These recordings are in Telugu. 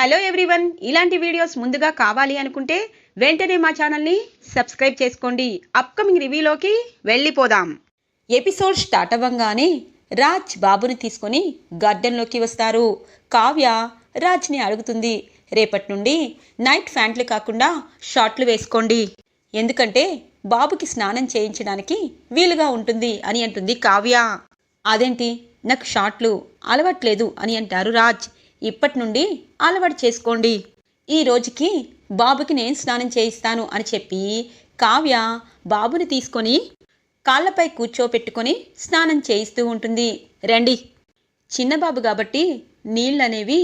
Hello everyone. ఇలాంటి వీడియోస్ ముందుగా కావాలి అనుకుంటే వెంటనే మా ఛానల్ని సబ్స్క్రైబ్ చేసుకోండి. అప్కమింగ్ రివ్యూలోకి వెళ్ళిపోదాం. ఎపిసోడ్ స్టార్ట్ అవ్వంగానే రాజ్ బాబుని తీసుకొని గార్డెన్లోకి వస్తారు. కావ్య రాజ్ని అడుగుతుంది రేపటి నుండి నైట్ ఫ్యాంట్లు కాకుండా షార్ట్లు వేసుకోండి. ఎందుకంటే బాబుకి స్నానం చేయించడానికి వీలుగా ఉంటుంది అని అంటుంది కావ్య. అదేంటి? నాకు షార్ట్లు అలవట్లేదు అని అంటారు రాజ్. ఇప్పటి నుండి అలవాటు చేసుకోండి. ఈ రోజుకి బాబుకి నేను స్నానం చేయిస్తాను అని చెప్పి కావ్య బాబుని తీసుకొని కాళ్ళపై కూర్చోపెట్టుకొని స్నానం చేయిస్తూ ఉంటుంది. రండి. చిన్నబాబు కాబట్టి నీళ్ళనేవి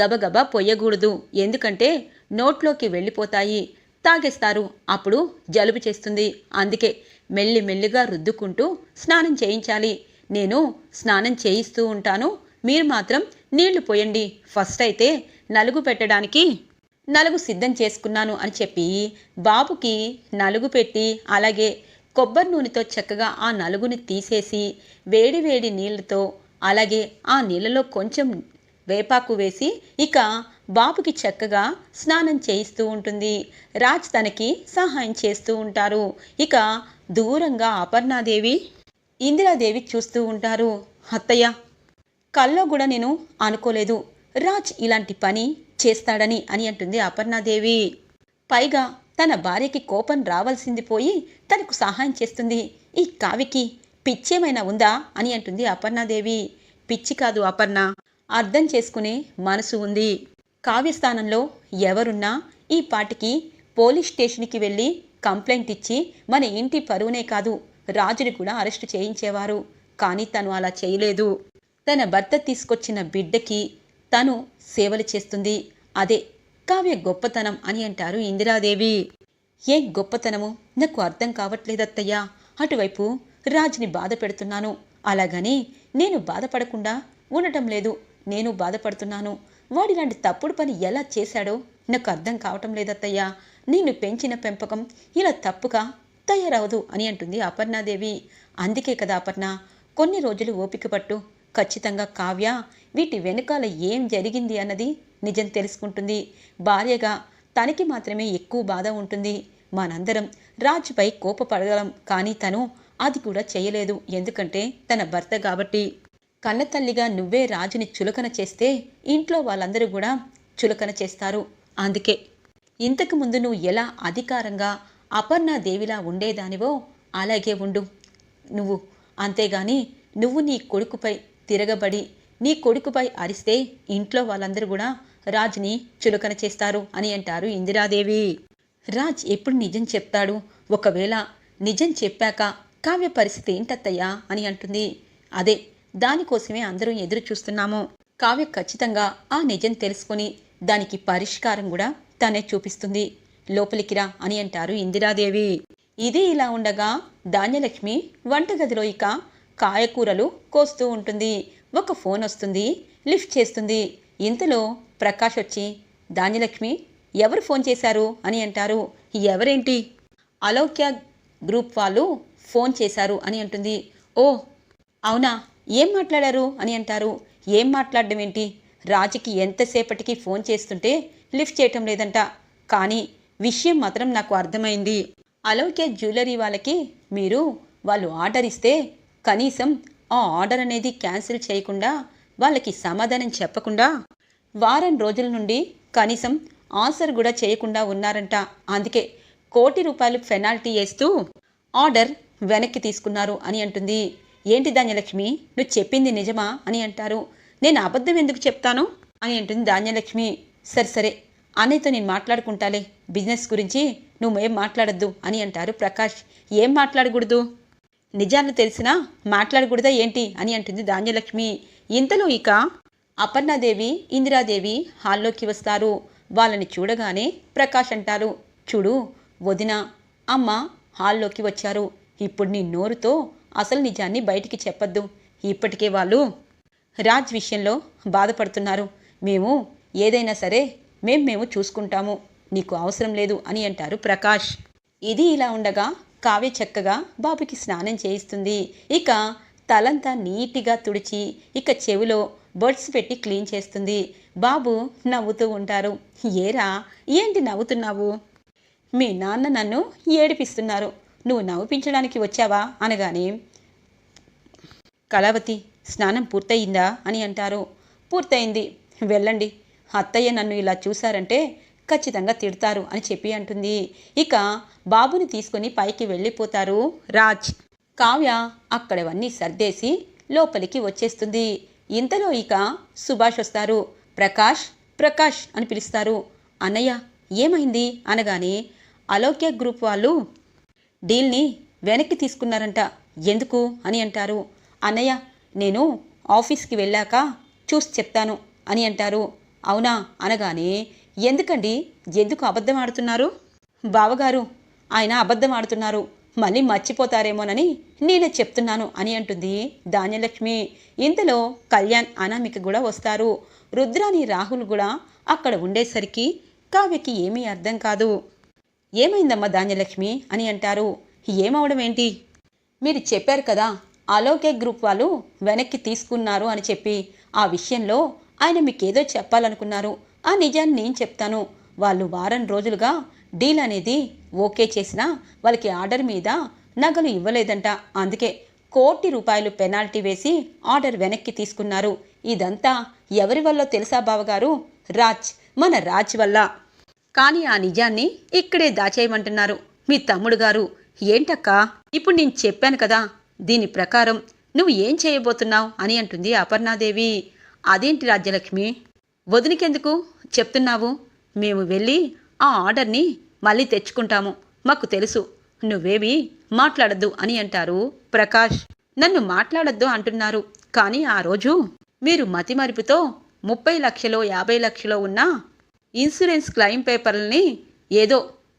గబగబా పొయ్యకూడదు. ఎందుకంటే నోట్లోకి వెళ్ళిపోతాయి. తాగేస్తారు. అప్పుడు జలుబు చేస్తుంది. అందుకే మెల్లి మెల్లిగా రుద్దుకుంటూ స్నానం చేయించాలి. నేను స్నానం చేయిస్తూ ఉంటాను. మీరు మాత్రం నీళ్ళు పోయండి. ఫస్ట్ అయితే నలుగు పెట్టడానికి నలుగు సిద్ధం చేసుకున్నాను అని చెప్పి బాబుకి నలుగు పెట్టి అలాగే కొబ్బరి నూనెతో చక్కగా ఆ నలుగుని తీసేసి వేడి వేడి నీళ్ళతో అలాగే ఆ నీళ్ళలో కొంచెం వేపాకు వేసి ఇక బాబుకి చక్కగా స్నానం చేయిస్తూ ఉంటుంది. రాజ్ తనకి సహాయం చేస్తూ ఉంటారు. ఇక దూరంగా అపర్ణాదేవి ఇందిరాదేవి చూస్తూ ఉంటారు. అత్తయ్య కల్లో కూడా నేను అనుకోలేదు. రాజ్ ఇలాంటి పని చేస్తాడని అని అంటుంది అపర్ణాదేవి. పైగా తన భార్యకి కోపం రావాల్సింది పోయి తనకు సహాయం చేస్తుంది. ఈ కావికి పిచ్చేమైనా ఉందా అని అంటుంది అపర్ణాదేవి. పిచ్చి కాదు అపర్ణ. అర్థం చేసుకునే మనసు ఉంది. కావ్యస్థానంలో ఎవరున్నా ఈ పాటికి పోలీస్ స్టేషన్కి వెళ్ళి కంప్లైంట్ ఇచ్చి మన ఇంటి పరువునే కాదు రాజుని కూడా అరెస్టు చేయించేవారు. కానీ తను అలా చేయలేదు. తన భర్త తీసుకొచ్చిన బిడ్డకి తను సేవలు చేస్తుంది. అదే కావ్య గొప్పతనం అని అంటారు ఇందిరాదేవి. ఏ గొప్పతనము నాకు అర్థం కావట్లేదత్తయ్యా. అటువైపు రాజుని బాధ పెడుతున్నాను. అలాగని నేను బాధపడకుండా ఉండటం లేదు. నేను బాధపడుతున్నాను. వాడిలాంటి తప్పుడు పని ఎలా చేశాడో నాకు అర్థం కావటం లేదత్తయ్యా. నేను పెంచిన పెంపకం ఇలా తప్పుగా తయారవదు అని అంటుంది అపర్ణాదేవి. అందుకే కదా అపర్ణ కొన్ని రోజులు ఓపిక పట్టు ఖచ్చితంగా కావ్య వీటి వెనుకాల ఏం జరిగింది అన్నది నిజం తెలుసుకుంటుంది. భార్యగా తనకి మాత్రమే ఎక్కువ బాధ ఉంటుంది. మనందరం రాజుపై కోపపడగలం కానీ తను అది కూడా చేయలేదు. ఎందుకంటే తన భర్త కాబట్టి. కన్నతల్లిగా నువ్వే రాజుని చులకన చేస్తే ఇంట్లో వాళ్ళందరూ కూడా చులకన చేస్తారు. అందుకే ఇంతకు ముందు నువ్వు ఎలా అధికారంగా అపర్ణాదేవిలా ఉండేదానివో అలాగే ఉండు. నువ్వు అంతేగాని నువ్వు నీ కొడుకుపై తిరగబడి నీ కొడుకుపై అరిస్తే ఇంట్లో వాళ్ళందరూ కూడా రాజ్ని చులకన చేస్తారు అని అంటారు ఇందిరాదేవి. రాజ్ ఎప్పుడు నిజం చెప్తాడు? ఒకవేళ నిజం చెప్పాక కావ్య పరిస్థితి ఏంటత్తయ్యా అని అంటుంది. అదే దానికోసమే అందరూ ఎదురు చూస్తున్నాము. కావ్య ఖచ్చితంగా ఆ నిజం తెలుసుకొని దానికి పరిష్కారం కూడా తనే చూపిస్తుంది. లోపలికి రా అని అంటారు ఇందిరాదేవి. ఇది ఇలా ఉండగా ధాన్యలక్ష్మి వంటగదిలో ఇక కాయకూరలు కోస్తూ ఉంటుంది. ఒక ఫోన్ వస్తుంది లిఫ్ట్ చేస్తుంది. ఇంతలో ప్రకాష్ వచ్చి ధాన్యలక్ష్మి ఎవరు ఫోన్ చేశారు? అని అంటారు. ఎవరేంటి? అలౌక్య గ్రూప్ వాళ్ళు ఫోన్ చేశారు అని అంటుంది. ఓ అవునా? ఏం మాట్లాడారు? అని అంటారు. ఏం మాట్లాడడం ఏంటి? రాజుకి ఎంతసేపటికి ఫోన్ చేస్తుంటే లిఫ్ట్ చేయటం లేదంట. కానీ విషయం మాత్రం నాకు అర్థమైంది. అలౌక్య జ్యువెలరీ వాళ్ళకి మీరు వాళ్ళు ఆర్డర్ ఇస్తే కనీసం ఆ ఆర్డర్ అనేది క్యాన్సిల్ చేయకుండా వాళ్ళకి సమాధానం చెప్పకుండా వారం రోజుల నుండి కనీసం ఆన్సర్ కూడా చేయకుండా ఉన్నారంట. అందుకే కోటి రూపాయలు పెనాల్టీ వేస్తూ ఆర్డర్ వెనక్కి తీసుకున్నారు అని అంటుంది. ఏంటి ధాన్యలక్ష్మి? నువ్వు చెప్పింది నిజమా? అని అంటారు. నేను అబద్ధం ఎందుకు చెప్తాను? అని అంటుంది ధాన్యలక్ష్మి. సరే సరే. అన్నయ్యతో నేను మాట్లాడుకుంటాలే. బిజినెస్ గురించి నువ్వు ఏం మాట్లాడద్దు అని అంటారు ప్రకాష్. ఏం మాట్లాడకూడదు? నిజాన్ని తెలిసినా మాట్లాడకూడదా ఏంటి అని అంటుంది ధాన్యలక్ష్మి. ఇంతలో ఇక అపర్ణాదేవి ఇందిరాదేవి హాల్లోకి వస్తారు. వాళ్ళని చూడగానే ప్రకాష్ అంటారు చూడు వదిన అమ్మ హాల్లోకి వచ్చారు. ఇప్పుడు నీ నోరుతో అసలు నిజాన్ని బయటికి చెప్పొద్దు. ఇప్పటికే వాళ్ళు రాజ్ విషయంలో బాధపడుతున్నారు. మేము ఏదైనా సరే మేం మేము చూసుకుంటాము. నీకు అవసరం లేదు అని అంటారు ప్రకాష్. ఇది ఇలా ఉండగా కావ్య చక్కగా బాబుకి స్నానం చేయిస్తుంది. ఇక తలంతా నీట్గా తుడిచి ఇక చెవిలో బర్డ్స్ పెట్టి క్లీన్ చేస్తుంది. బాబు నవ్వుతూ ఉంటారు. ఏరా ఏంటి నవ్వుతున్నావు? మీ నాన్న నన్ను ఏడిపిస్తున్నారు. నువ్వు నవ్వించడానికి వచ్చావా? అనగానే కళావతి స్నానం పూర్తయిందా? అని అంటారు. పూర్తయింది. వెళ్ళండి. అత్తయ్య నన్ను ఇలా చూశారంటే ఖచ్చితంగా తిడతారు అని చెప్పి అంటుంది. ఇక బాబుని తీసుకొని పైకి వెళ్ళిపోతారు రాజ్. కావ్య అక్కడవన్నీ సర్దేసి లోపలికి వచ్చేస్తుంది. ఇంతలో ఇక సుభాష్ వస్తారు. ప్రకాష్ ప్రకాష్ అని పిలుస్తారు. అన్నయ్య ఏమైంది? అనగానే అలోక్య గ్రూప్ వాళ్ళు డీల్ని వెనక్కి తీసుకున్నారంట. ఎందుకు? అని అంటారు. అన్నయ్య నేను ఆఫీస్కి వెళ్ళాక చూసి చెప్తాను అని అంటారు. అవునా? అనగానే ఎందుకండి? ఎందుకు అబద్ధం ఆడుతున్నారు? బావగారు ఆయన అబద్ధం ఆడుతున్నారు. మళ్ళీ మర్చిపోతారేమోనని నేనే చెప్తున్నాను అని అంటుంది ధాన్యలక్ష్మి. ఇంతలో కళ్యాణ్ అనామిక కూడా వస్తారు. రుద్రాని రాహుల్ కూడా అక్కడ ఉండేసరికి కావ్యకి ఏమీ అర్థం కాదు. ఏమైందమ్మా ధాన్యలక్ష్మి అని అంటారు. ఏమవడం ఏంటి మీరు చెప్పారు కదా అలోకే గ్రూప్ వాళ్ళు వెనక్కి తీసుకున్నారు అని చెప్పి. ఆ విషయంలో ఆయన మీకేదో చెప్పాలనుకున్నారు. ఆ నిజాన్ని నేను చెప్తాను. వాళ్ళు వారం రోజులుగా డీల్ అనేది ఓకే చేసినా వాళ్ళకి ఆర్డర్ మీద నగలు ఇవ్వలేదంట. అందుకే కోటి రూపాయలు పెనాల్టీ వేసి ఆర్డర్ వెనక్కి తీసుకున్నారు. ఇదంతా ఎవరి వల్ల తెలుసా బావగారు? రాజ్ మన రాజ్ వల్ల. కానీ ఆ నిజాన్ని ఇక్కడే దాచేయమంటున్నారు. మీ తమ్ముడు గారు ఏంటక్కా? ఇప్పుడు నేను చెప్పాను కదా దీని ప్రకారం నువ్వు ఏం చేయబోతున్నావు? అని అంటుంది అపర్ణాదేవి. అదేంటి రాజ్యలక్ష్మి? వదినికెందుకు? చెప్తున్నావు. మేము వెళ్ళి ఆ ఆర్డర్ని మళ్ళీ తెచ్చుకుంటాము. మాకు తెలుసు. నువ్వేవి మాట్లాడద్దు అని అంటారు ప్రకాష్. నన్ను మాట్లాడద్దు అంటున్నారు. కానీ ఆ రోజు మీరు మతిమరుపుతో ముప్పై లక్షలో యాభై లక్షలో ఉన్న ఇన్సూరెన్స్ క్లెయిమ్ పేపర్లని ఏదో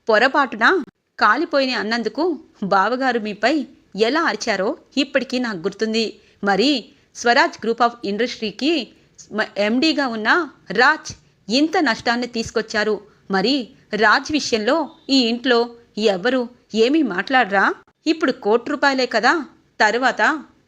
పొరపాటున కాలిపోయిన అన్నందుకు బావగారు మీపై ఎలా అరిచారో ఇప్పటికీ నాకు గుర్తుంది. మరి స్వరాజ్ గ్రూప్ ఆఫ్ ఇండస్ట్రీకి ఎండీగా ఉన్న రాజ్ ఇంత నష్టాన్ని తీసుకొచ్చారు. మరి రాజ్ విషయంలో ఈ ఇంట్లో ఎవరు ఏమీ మాట్లాడరా? ఇప్పుడు కోటి రూపాయలే కదా. తరువాత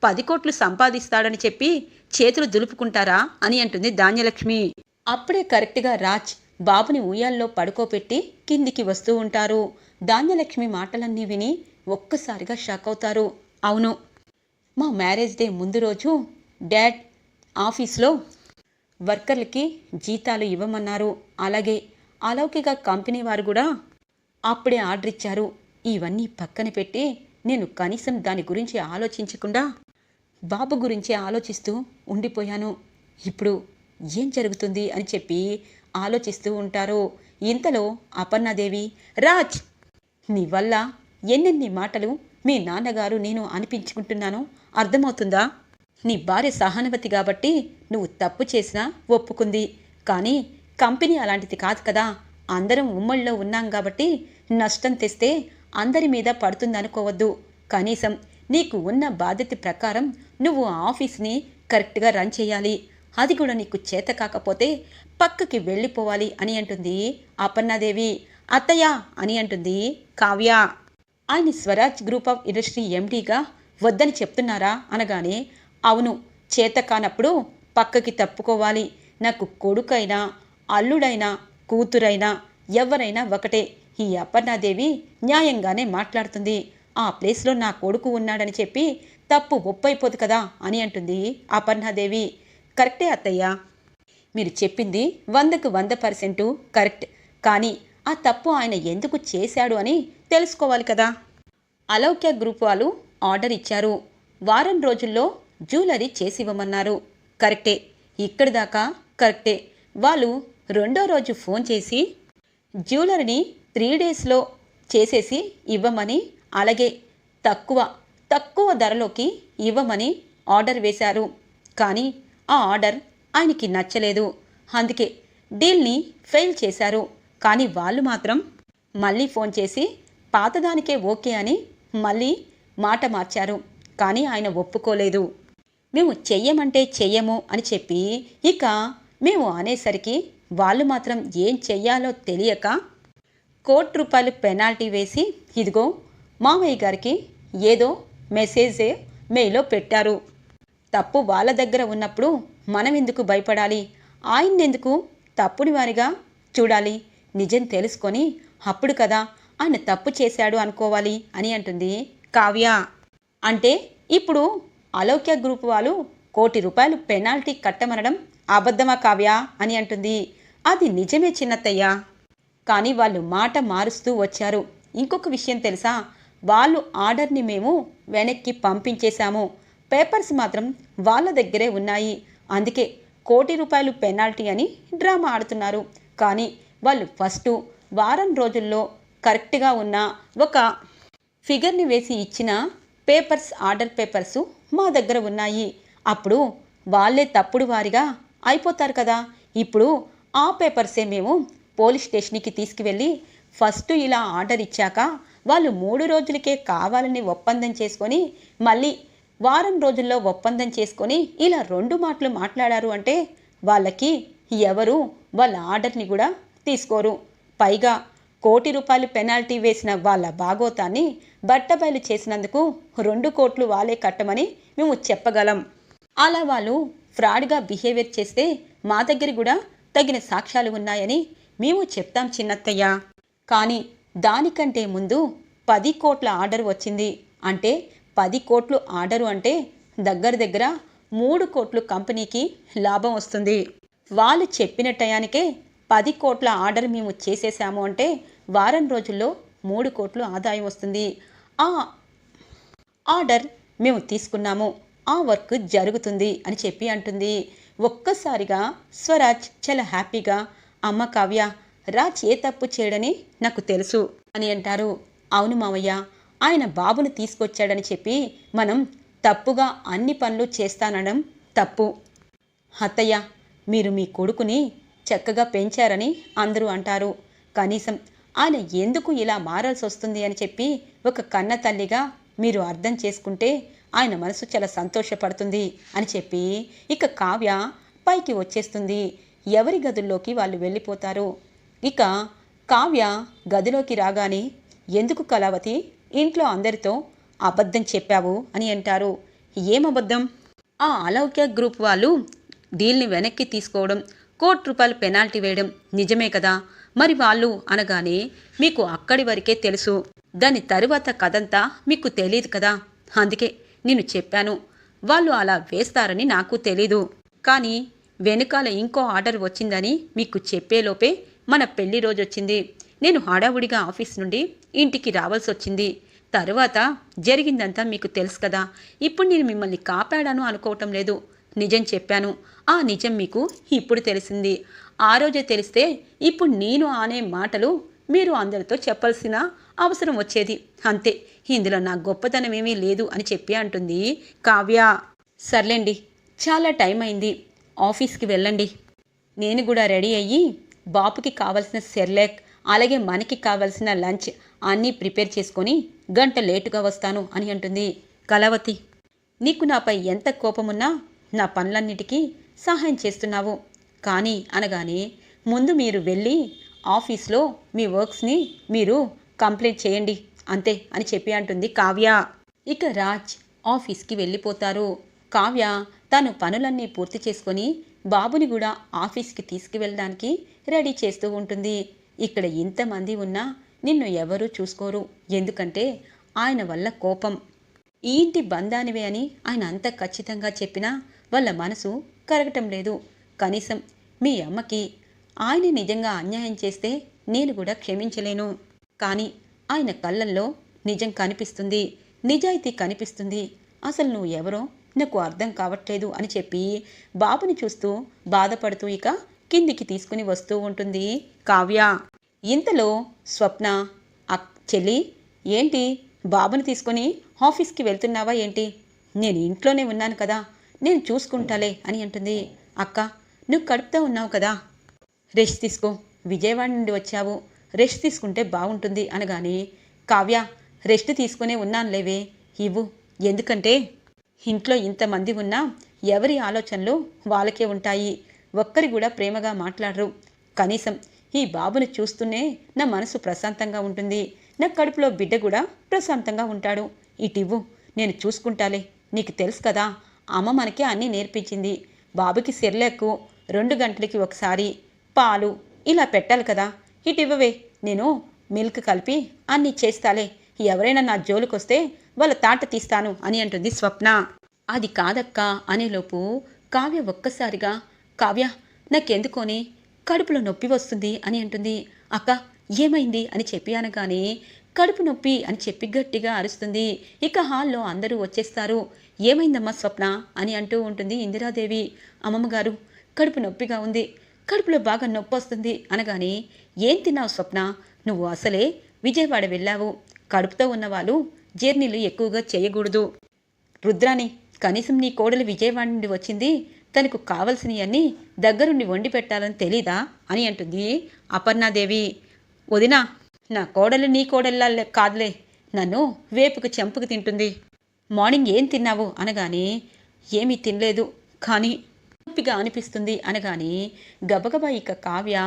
పది కోట్లు సంపాదిస్తాడని చెప్పి చేతులు దులుపుకుంటారా అని అంటుంది ధాన్యలక్ష్మి. అప్పుడే కరెక్ట్గా రాజ్ బాబుని ఉయ్యాల్లో పడుకోపెట్టి కిందికి వస్తూ ఉంటారు. ధాన్యలక్ష్మి మాటలన్నీ విని ఒక్కసారిగా షాక్ అవుతారు. అవును మా మ్యారేజ్ డే ముందు రోజు డాడ్ ఆఫీస్లో వర్కర్లకి జీతాలు ఇవ్వమన్నారు. అలాగే అలౌకిక కంపెనీ వారు కూడా అప్పుడే ఆర్డర్ ఇచ్చారు. ఇవన్నీ పక్కన పెట్టి నేను కనీసం దాని గురించి ఆలోచించకుండా బాబు గురించి ఆలోచిస్తూ ఉండిపోయాను. ఇప్పుడు ఏం జరుగుతుంది అని చెప్పి ఆలోచిస్తూ ఉంటారు. ఇంతలో అపర్ణాదేవి రాజ్ నీ వల్ల ఎన్నెన్ని మాటలు మీ నాన్నగారు నేను అనిపించుకుంటున్నాను అర్థమవుతుందా? నీ భార్య సహానుభతి కాబట్టి నువ్వు తప్పు చేసినా ఒప్పుకుంది. కానీ కంపెనీ అలాంటిది కాదు కదా. అందరం ఉమ్మడిలో ఉన్నాం కాబట్టి నష్టం తెస్తే అందరి మీద పడుతుందనుకోవద్దు. కనీసం నీకు ఉన్న బాధ్యత ప్రకారం నువ్వు ఆ ఆఫీస్ని కరెక్ట్గా రన్ చేయాలి. అది కూడా నీకు చేత కాకపోతే పక్కకి వెళ్ళిపోవాలి అని అంటుంది అపర్ణాదేవి. అత్తయ్య! అని అంటుంది కావ్య. ఆయన స్వరాజ్ గ్రూప్ ఆఫ్ ఇండస్ట్రీ ఎండీగా వద్దని చెప్తున్నారా? అనగానే అవును చేత కానప్పుడు పక్కకి తప్పుకోవాలి. నాకు కొడుకైనా అల్లుడైనా కూతురైనా ఎవరైనా ఒకటే. ఈ అపర్ణాదేవి న్యాయంగానే మాట్లాడుతుంది. ఆ ప్లేస్లో నా కొడుకు ఉన్నాడని చెప్పి తప్పు ఒప్పైపోదు కదా అని అంటుంది అపర్ణాదేవి. కరెక్టే అత్తయ్య. మీరు చెప్పింది వందకు వంద పర్సెంటు కరెక్ట్. కానీ ఆ తప్పు ఆయన ఎందుకు చేశాడు అని తెలుసుకోవాలి కదా. అలౌక్య గ్రూప్ వాళ్ళు ఆర్డర్ ఇచ్చారు. వారం రోజుల్లో జ్యువెలరీ చేసివ్వమన్నారు. కరెక్టే. ఇక్కడి దాకా కరెక్టే. వాళ్ళు రెండో రోజు ఫోన్ చేసి జ్యువెలరీని త్రీ డేస్లో చేసేసి ఇవ్వమని అలాగే తక్కువ తక్కువ ధరలోకి ఇవ్వమని ఆర్డర్ వేశారు. కానీ ఆ ఆర్డర్ ఆయనకి నచ్చలేదు. అందుకే డీల్ని ఫెయిల్ చేశారు. కానీ వాళ్ళు మాత్రం మళ్ళీ ఫోన్ చేసి పాతదానికే ఓకే అని మళ్ళీ మాట మార్చారు. కానీ ఆయన ఒప్పుకోలేదు. మేము చెయ్యమంటే చెయ్యము అని చెప్పి ఇక మేము అనేసరికి వాళ్ళు మాత్రం ఏం చెయ్యాలో తెలియక కోటి రూపాయలు పెనాల్టీ వేసి ఇదిగో మామయ్య గారికి ఏదో మెసేజ్ మెయిలో పెట్టారు. తప్పు వాళ్ళ దగ్గర ఉన్నప్పుడు మనం ఎందుకు భయపడాలి? ఆయన్నెందుకు తప్పుని వారిగా చూడాలి? నిజం తెలుసుకొని అప్పుడు కదా ఆయన తప్పు చేశాడు అనుకోవాలి అని అంటుంది కావ్య. అంటే ఇప్పుడు అలౌక్య గ్రూప్ వాళ్ళు కోటి రూపాయలు పెనాల్టీ కట్టమనడం అబద్ధమా కావ్య అని అంటుంది. అది నిజమే చిన్నత్తయ్య. కానీ వాళ్ళు మాట మారుస్తూ వచ్చారు. ఇంకొక విషయం తెలుసా? వాళ్ళు ఆర్డర్ని మేము వెనక్కి పంపించేశాము. పేపర్స్ మాత్రం వాళ్ళ దగ్గరే ఉన్నాయి. అందుకే కోటి రూపాయలు పెనాల్టీ అని డ్రామా ఆడుతున్నారు. కానీ వాళ్ళు ఫస్ట్ వారం రోజుల్లో కరెక్ట్గా ఉన్న ఒక ఫిగర్ని వేసి ఇచ్చిన పేపర్స్ ఆర్డర్ పేపర్స్ మా దగ్గర ఉన్నాయి. అప్పుడు వాళ్ళే తప్పుడు వారిగా అయిపోతారు కదా. ఇప్పుడు ఆ పేపర్సే మేము పోలీస్ స్టేషన్కి తీసుకువెళ్ళి ఫస్ట్ ఇలా ఆర్డర్ ఇచ్చాక వాళ్ళు మూడు రోజులకే కావాలని ఒప్పందం చేసుకొని మళ్ళీ వారం రోజుల్లో ఒప్పందం చేసుకొని ఇలా రెండు మాటలు మాట్లాడారు అంటే వాళ్ళకి ఎవరు వాళ్ళ ఆర్డర్ని కూడా తీసుకోరు. పైగా కోటి రూపాయలు పెనాల్టీ వేసిన వాళ్ళ భాగోతాన్ని బట్టబయలు చేసినందుకు రెండు కోట్లు వాళ్ళే కట్టమని మేము చెప్పగలం. అలా వాళ్ళు ఫ్రాడ్గా బిహేవియర్ చేస్తే మా దగ్గర కూడా తగిన సాక్ష్యాలు ఉన్నాయని మేము చెప్తాం చిన్నత్తయ్య. కానీ దానికంటే ముందు పది కోట్ల ఆర్డర్ వచ్చింది. అంటే పది కోట్లు ఆర్డరు అంటే దగ్గర దగ్గర మూడు కోట్లు కంపెనీకి లాభం వస్తుంది. వాళ్ళు చెప్పిన టయానికే పది కోట్ల ఆర్డర్ మేము చేసేసాము అంటే వారం రోజుల్లో మూడు కోట్లు ఆదాయం వస్తుంది. ఆ ఆర్డర్ మేము తీసుకున్నాము. ఆ వర్క్ జరుగుతుంది అని చెప్పి అంటుంది. ఒక్కసారిగా స్వరాజ్ చాలా హ్యాపీగా అమ్మ కావ్య రాజ్ ఏ తప్పు చేయడని నాకు తెలుసు అని అంటారు. అవును మావయ్య ఆయన బాబును తీసుకొచ్చాడని చెప్పి మనం తప్పుగా అన్ని పనులు చేస్తానడం తప్పు. అత్తయ్య మీరు మీ కొడుకుని చక్కగా పెంచారని అందరూ అంటారు. కనీసం ఆయన ఎందుకు ఇలా మారాల్సి వస్తుంది అని చెప్పి ఒక కన్న తల్లిగా మీరు అర్థం చేసుకుంటే ఆయన మనసు చాలా సంతోషపడుతుంది అని చెప్పి ఇక కావ్య పైకి వచ్చేస్తుంది. ఎవరి గదుల్లోకి వాళ్ళు వెళ్ళిపోతారు? ఇక కావ్య గదిలోకి రాగానే ఎందుకు కళావతి ఇంట్లో అందరితో అబద్ధం చెప్పావు? అని అంటారు. ఏం అబద్ధం? ఆ అలౌక్య గ్రూప్ వాళ్ళు డీల్ని వెనక్కి తీసుకోవడం కోటి రూపాయలు పెనాల్టీ వేయడం నిజమే కదా? మరి వాళ్ళు అనగానే మీకు అక్కడి వరకే తెలుసు. దాని తరువాత కథంతా మీకు తెలియదు కదా? అందుకే నేను చెప్పాను. వాళ్ళు అలా వేస్తారని నాకు తెలీదు. కానీ వెనుకాల ఇంకో ఆర్డర్ వచ్చిందని మీకు చెప్పేలోపే మన పెళ్ళి రోజు వచ్చింది నేను హడావుడిగా ఆఫీస్ నుండి ఇంటికి రావాల్సి వచ్చింది తరువాత జరిగిందంతా మీకు తెలుసు కదా? ఇప్పుడు నేను మిమ్మల్ని కాపాడాను అనుకోవటం లేదు. నిజం చెప్పాను. ఆ నిజం మీకు ఇప్పుడు తెలిసింది. ఆ రోజే తెలిస్తే ఇప్పుడు నేను అనే మాటలు మీరు అందరితో చెప్పాల్సిన అవసరం వచ్చేది. అంతే ఇందులో నా గొప్పతనం ఏమీ లేదు అని చెప్పి అంటుంది కావ్య. సర్లేండి చాలా టైం అయింది. ఆఫీస్కి వెళ్ళండి. నేను కూడా రెడీ అయ్యి బాపుకి కావలసిన సెర్లాక్ అలాగే మనకి కావలసిన లంచ్ అన్నీ ప్రిపేర్ చేసుకొని గంట లేటుగా వస్తాను అని అంటుంది కళావతి. నీకు నాపై ఎంత కోపమున్నా నా పనులన్నిటికీ సహాయం చేస్తున్నావు. కానీ అనగానే ముందు మీరు వెళ్ళి ఆఫీస్లో మీ వర్క్స్ని మీరు కంప్లీట్ చేయండి. అంతే అని చెప్పి అంటుంది కావ్య. ఇక రాజ్ ఆఫీస్కి వెళ్ళిపోతారు. కావ్య తను పనులన్నీ పూర్తి చేసుకొని బాబుని కూడా ఆఫీస్కి తీసుకువెళ్ళడానికి రెడీ చేస్తూ ఉంటుంది. ఇక్కడ ఇంతమంది ఉన్నా నిన్ను ఎవరూ చూసుకోరు. ఎందుకంటే ఆయన వల్ల కోపం. ఈ ఇంటి బంధానివే అని ఆయన అంత ఖచ్చితంగా చెప్పినా వాళ్ళ మనసు కరగటం లేదు. కనీసం మీ అమ్మకి ఆయన నిజంగా అన్యాయం చేస్తే నేను కూడా క్షమించలేను. కానీ ఆయన కళ్ళల్లో నిజం కనిపిస్తుంది. నిజాయితీ కనిపిస్తుంది. అసలు నువ్వు ఎవరో నాకు అర్థం కావట్లేదు అని చెప్పి బాబుని చూస్తూ బాధపడుతూ ఇక కిందికి తీసుకుని వస్తూ ఉంటుంది కావ్య. ఇంతలో స్వప్న చెల్లి ఏంటి బాబుని తీసుకొని ఆఫీస్కి వెళ్తున్నావా ఏంటి? నేను ఇంట్లోనే ఉన్నాను కదా. నేను చూసుకుంటాలే అని అంటుంది. అక్క నువ్వు కడుపుతో ఉన్నావు కదా. రెస్ట్ తీసుకో. విజయవాడ నుండి వచ్చావు. రెస్ట్ తీసుకుంటే బాగుంటుంది అనగానే కావ్య రెస్ట్ తీసుకునే ఉన్నాను లేవే ఇవ్వు. ఎందుకంటే ఇంట్లో ఇంతమంది ఉన్నా ఎవరి ఆలోచనలు వాళ్ళకే ఉంటాయి. ఒక్కరి కూడా ప్రేమగా మాట్లాడరు. కనీసం ఈ బాబుని చూస్తూనే నా మనసు ప్రశాంతంగా ఉంటుంది. నా కడుపులో బిడ్డ కూడా ప్రశాంతంగా ఉంటాడు. ఇటివ్వు నేను చూసుకుంటాలే. నీకు తెలుసు కదా అమ్మ మనకి అన్నీ నేర్పించింది. బాబుకి సెర్లేకు రెండు గంటలకి ఒకసారి పాలు ఇలా పెట్టాలి కదా. ఇటు ఇవ్వవే నేను మిల్క్ కలిపి అన్నీ చేస్తాలే. ఎవరైనా నా జోలికొస్తే వాళ్ళ తాట తీస్తాను అని అంటుంది స్వప్న. అది కాదక్క అనేలోపు కావ్య ఒక్కసారిగా కావ్య నాకెందుకోని కడుపులో నొప్పి వస్తుంది అని అంటుంది. అక్క ఏమైంది అని చెప్పి అనగానే కడుపు నొప్పి అని చెప్పి గట్టిగా అరుస్తుంది. ఇక హాల్లో అందరూ వచ్చేస్తారు. ఏమైందమ్మా స్వప్న? అని అంటూ ఉంటుంది ఇందిరాదేవి. అమ్మమ్మగారు కడుపు నొప్పిగా ఉంది. కడుపులో బాగా నొప్పి వస్తుంది అనగానే ఏం తిన్నావు స్వప్న? నువ్వు అసలే విజయవాడ వెళ్ళావు. కడుపుతో ఉన్నవాళ్ళు జర్నీలు ఎక్కువగా చేయకూడదు. రుద్రాని కనీసం నీ కోడలు విజయవాడ నుండి వచ్చింది. తనకు కావలసినవన్నీ దగ్గరుండి వండి పెట్టాలని తెలీదా? అని అంటుంది అపర్ణాదేవి. వదినా నా కోడలు నీ కోడల్లా కాదులే. నన్ను వేపుకు చెంపుకు తింటుంది. మార్నింగ్ ఏం తిన్నావు? అనగానే ఏమీ తినలేదు. కానీ నొప్పిగా అనిపిస్తుంది అనగానే గబగబా ఇక కావ్య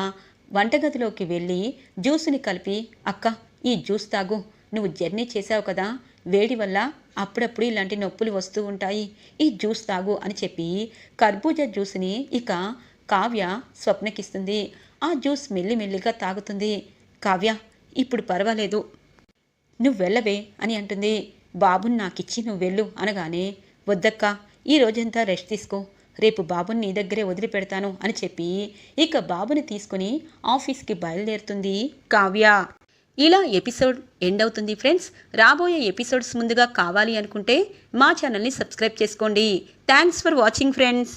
వంటగదిలోకి వెళ్ళి జ్యూస్ని కలిపి అక్క ఈ జ్యూస్ తాగు. నువ్వు జర్నీ చేసావు కదా. వేడి వల్ల అప్పుడప్పుడు ఇలాంటి నొప్పులు వస్తూ ఉంటాయి. ఈ జ్యూస్ తాగు అని చెప్పి కర్బూజా జ్యూస్ని ఇక కావ్య స్వప్నకిస్తుంది. ఆ జ్యూస్ మెల్లిమెల్లిగా తాగుతుంది. కావ్య ఇప్పుడు పర్వాలేదు. నువ్వు వెళ్ళవే అని అంటుంది. బాబుని నాకిచ్చి నువ్వు వెళ్ళు అనగానే వద్దక్క ఈ రోజంతా రెస్ట్ తీసుకో. రేపు బాబుని నీ దగ్గరే వదిలిపెడతాను అని చెప్పి ఇక బాబుని తీసుకుని ఆఫీస్కి బయలుదేరుతుంది కావ్య. ఇలా ఎపిసోడ్ ఎండ్ అవుతుంది ఫ్రెండ్స్. రాబోయే ఎపిసోడ్స్ ముందుగా కావాలి అనుకుంటే మా ఛానల్ని సబ్స్క్రైబ్ చేసుకోండి. Thanks for watching friends